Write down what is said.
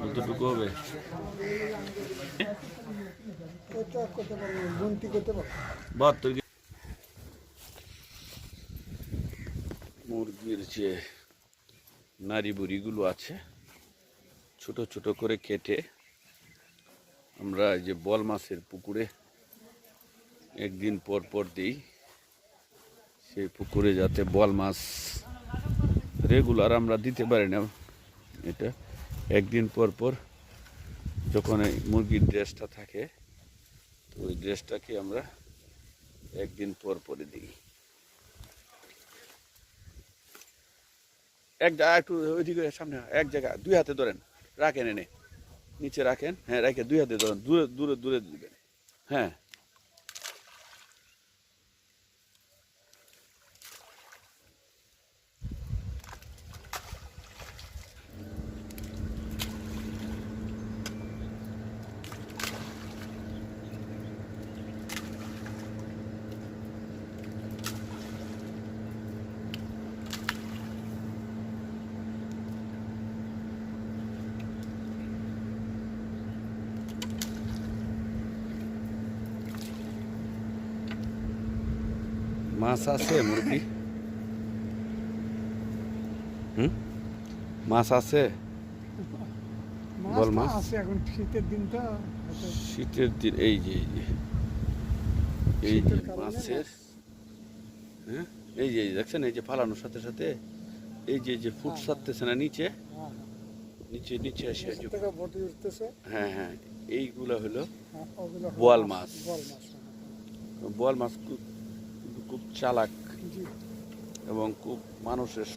কতটুকু হবে? মুরগির যে নারী বুড়িগুলো আছে, ছোট ছোট করে কেটে আমরা যে বল মাছের পুকুরে একদিন পর পর দিই। সেই পুকুরে যাতে বল মাছ রেগুলার আমরা দিতে পারি না, এটা একদিন পর পর যখন এই মুরগির ড্রেসটা থাকে, তো ওই ড্রেসটাকে আমরা একদিন পর পরে দিই। এক জায়গায় একটু ওইদিকে সামনে, এক জায়গা, দুই হাতে ধরেন, রাখেন এনে। নিচে রাখেন হ্যাঁ রাখে দুই হাতে ধরেন, দূরে দূরে দূরে দিবেন। হ্যাঁ মাছ আছে মুরগি। হুম? মাছ আছে? বল মাছ? আছে এখন শীতের দিন তো। শীতের দিন এই যে এই যে এই যে মাছের হ্যাঁ? এই যে দেখছেন এই যে ফালানোর সাথে সাথে এই যে যে ফুট হ্যাঁ, সারতেছে না নিচে? হ্যাঁ, নিচে নিচে নিচ উঠতেছে। হ্যাঁ হ্যাঁ এইগুলো হলো হ্যাঁ, বোয়াল মাছ। বোয়াল মাছ। বল মাছ খুব চালাক এবং খুব মানুষের